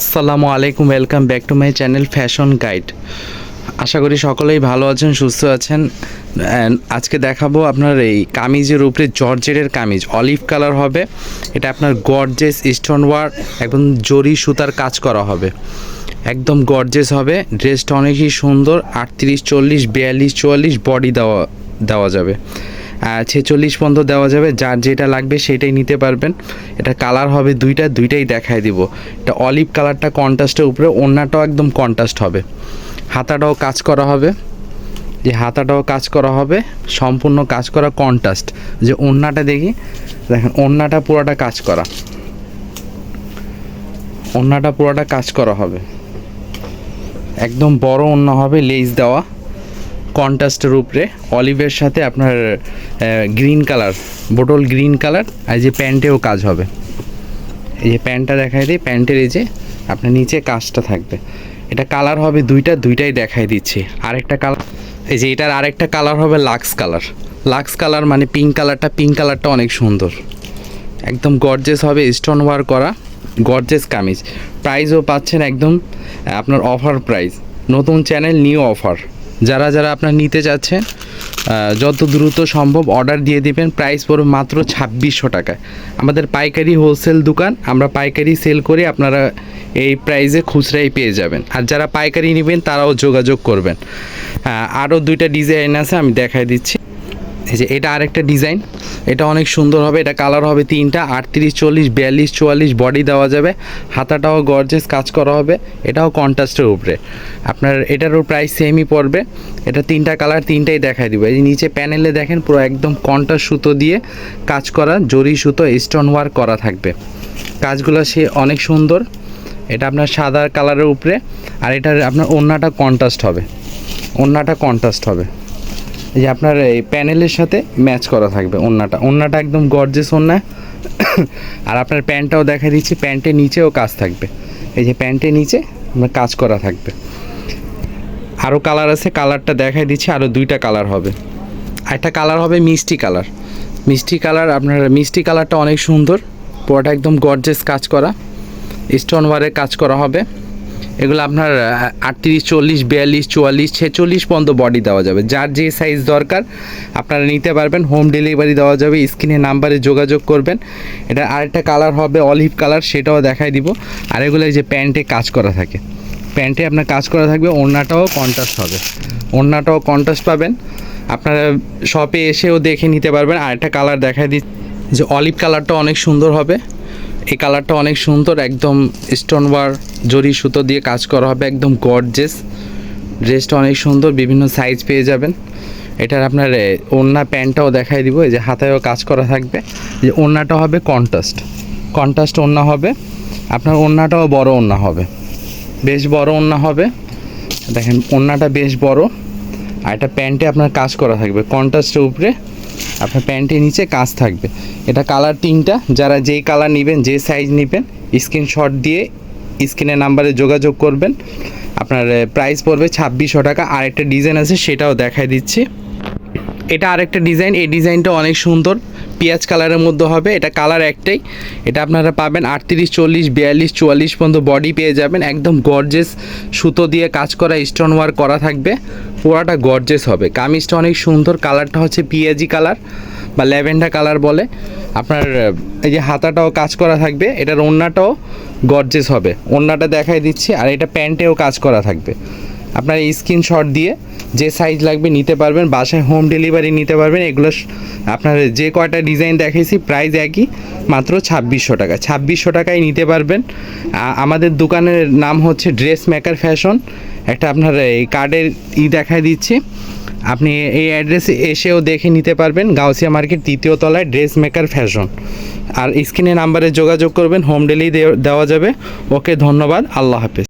আসসালামু আলাইকুম welcome back to my channel fashion guide আশা করি সকলেই ভালো আছেন, সুস্থ আছেন। আজকে দেখাবো আপনার এই কামিজের উপরে জর্জেটের কামিজ অলিভ কালার হবে। এটা আপনার গর্জেস স্টোন ওয়ার্ক একদম জরি সুতার কাজ করা হবে। একদম গর্জেস হবে ড্রেসটা অনেকই সুন্দর, আটত্রিশ, চল্লিশ, বিয়াল্লিশ, চুয়াল্লিশ বডি দেওয়া দেওয়া যাবে। ছেচল্লিশ পর্যন্ত দেওয়া যাবে। যার যেটা লাগবে সেটাই নিতে পারবেন। এটা কালার হবে দুইটা, দুইটাই দেখায় দিব। এটা অলিভ কালারটা কন্ট্রাস্টের উপরে অন্যটাও একদম কন্ট্রাস্ট হবে। হাতাটাও কাজ করা হবে। যে হাতাটাও কাজ করা হবে, সম্পূর্ণ কাজ করা কন্ট্রাস্ট। যে ওন্নাটা দেখি, দেখেন ওন্নাটা পুরোটা কাজ করা। ওন্নাটা পুরোটা কাজ করা হবে। একদম বড় ওন্না হবে লেজ দেওয়া। কন্ট্রাস্টের উপরে অলিভের সাথে আপনার green colour bottle green colour আর যে প্যান্টেও কাজ হবে। এই যে প্যান্টটা দেখাই দিই, প্যান্টের এই যে আপনার নিচে কাজটা থাকবে। এটা কালার হবে দুইটা, দুইটাই দেখাই দিচ্ছি। আরেকটা কালার এই যে এটার আরেকটা কালার হবে লাক্স কালার লাক্স কালার মানে পিঙ্ক কালারটা পিঙ্ক কালারটা অনেক সুন্দর। একদম গর্জেস হবে স্টোন ওয়ার করা গর্জেস কামিজ। প্রাইসও পাচ্ছেন একদম, আপনার অফার প্রাইস নতুন চ্যানেল নিউ অফার যারা যারা আপনার নিতে চাচ্ছেন যত দ্রুত সম্ভব অর্ডার দিয়ে দিবেন প্রাইস পড়বে মাত্র ছাব্বিশশো টাকা আমাদের পাইকারি হোলসেল দোকান, আমরা পাইকারি সেল করে আপনারা এই প্রাইসে খুচরাই পেয়ে যাবেন। আর যারা পাইকারি নেবেন, তারাও যোগাযোগ করবেন। আরও দুইটা ডিজাইন আছে, আমি দেখাই দিচ্ছি। এই যে এটা আরেকটা ডিজাইন। এটা অনেক সুন্দর হবে, এটা কালার হবে তিনটা, আটত্রিশ, চল্লিশ, বিয়াল্লিশ, চুয়াল্লিশ, বডি দেওয়া যাবে। হাতাটাও গর্জেস কাজ করা হবে, এটাও কন্ট্রাস্টের উপরে। আপনার এটারও প্রাইস সেমই পড়বে। এটা তিনটা কালার তিনটাই দেখাই দিব। এই নিচে প্যানেলে দেখেন, পুরো একদম কন্ট্রাস্ট সুতো দিয়ে কাজ করা, জরি সুতো স্টোন ওয়ার্ক করা থাকবে। কাজগুলো সে অনেক সুন্দর। এটা আপনার সাদা কালারের উপরে, আর এটার আপনার ওড়নাটা কন্ট্রাস্ট হবে। ওড়নাটা কন্ট্রাস্ট হবে। যে আপনার এই প্যানেলের সাথে ম্যাচ করা থাকবে ওন্নাটা। ওন্নাটা একদম গর্জেস ওন্না। আর আপনার প্যান্টটাও দেখা দিচ্ছি, প্যান্টের নিচেও কাজ থাকবে। এই যে প্যান্টের নিচে আপনার কাজ করা থাকবে। আরও কালার আছে, কালারটা দেখাই দিচ্ছি, আরও দুইটা কালার হবে। একটা কালার হবে মিষ্টি কালার। মিষ্টি কালার, আপনার মিষ্টি কালারটা অনেক সুন্দর। পুরোটা একদম গর্জেস কাজ করা। স্টোন ওয়ারের কাজ করা হবে। এগুলো আপনার আটত্রিশ, চল্লিশ, বিয়াল্লিশ, চুয়াল্লিশ, ছেচল্লিশ পর্যন্ত বডি দেওয়া যাবে। যার যে সাইজ দরকার, আপনারা নিতে পারবেন। হোম ডেলিভারি দেওয়া যাবে। স্ক্রিনে নাম্বারে যোগাযোগ করবেন। এটা আরেকটা কালার হবে অলিভ কালার সেটাও দেখাই দিব। আর এগুলো যে প্যান্টে কাজ করা থাকে। প্যান্টে আপনার কাজ করা থাকবে, ওড়নাটাও কন্ট্রাস্ট হবে। ওড়নাটাও কন্ট্রাস্ট পাবেন। আপনারা শপে এসেও দেখে নিতে পারবেন। আরেকটা কালার দেখাই দিচ্ছি। যে অলিভ কালারটা অনেক সুন্দর হবে। এই কালারটা অনেক সুন্দর, একদম স্টোন ওয়ার জরি সুতো দিয়ে কাজ করা হবে, একদম গর্জেস ড্রেসটা অনেক সুন্দর, বিভিন্ন সাইজ পেয়ে যাবেন। এটার আপনার ওড়না প্যান্টটাও দেখাই দিব, এই যে হাতায়ও কাজ করা থাকবে। যে ওড়নাটা হবে কন্ট্রাস্ট কন্ট্রাস্ট ওড়না হবে, আপনার ওড়নাটাও বড় ওড়না হবে। বেশ বড় ওড়না হবে। দেখেন, ওড়নাটা বেশ বড়। আর এটা প্যান্টে আপনার কাজ করা থাকবে কন্ট্রাস্টের উপরে। আপনার প্যান্টের নিচে কাজ থাকবে। এটা কালার তিনটা, যারা যেই কালার নেবেন, যে সাইজ নেবেন স্ক্রিনশট দিয়ে স্ক্রিনের নাম্বারে যোগাযোগ করবেন। আপনার প্রাইস পড়বে ছাব্বিশশো টাকা। আর একটা ডিজাইন আছে, সেটাও দেখাই দিচ্ছি। এটা আরেকটা ডিজাইন এই ডিজাইনটা অনেক সুন্দর। পেঁয়াজ কালারের মধ্যে হবে, এটা কালার একটাই। এটা আপনারা পাবেন আটত্রিশ, চল্লিশ, বিয়াল্লিশ, চুয়াল্লিশ পর্যন্ত বডি পেয়ে যাবেন। একদম গর্জেস সুতো দিয়ে কাজ করা স্টোন ওয়ার্ক করা থাকবে। পুরাটা গর্জেস হবে। কামিজটা অনেক সুন্দর, কালারটা হচ্ছে পিঁয়াজি কালার বা ল্যাভেন্ডার কালার বলে। আপনার, এই যে হাতাটাও কাজ করা থাকবে, এটার ওড়নাটাও গর্জেস হবে। ওড়নাটা দেখাই দিচ্ছি, আর এটা প্যান্টেও কাজ করা থাকবে। আপনার স্ক্রিনশট দিয়ে যে সাইজ লাগবে নিতে পারবেন, বাসায় হোম ডেলিভারি নিতে পারবেন। এগুলো আপনার যে কয়টা ডিজাইন দেখাইছি প্রাইস একই, মাত্র ছাব্বিশশো টাকা। ছাব্বিশশো টাকায় নিতে পারবেন। আমাদের দোকানের নাম হচ্ছে ড্রেস মেকার ফ্যাশন একটা আপনার এই কার্ডের ই দেখাই দিচ্ছি। আপনি এই অ্যাড্রেসে এসেও দেখে নিতে পারবেন। গাউসিয়া মার্কেট তৃতীয় তলায় ড্রেস মেকার ফ্যাশন আর স্ক্রিনে নাম্বারে যোগাযোগ করবেন হোম ডেলিভারি দেওয়া যাবে। ওকে, ধন্যবাদ। আল্লাহ হাফেজ।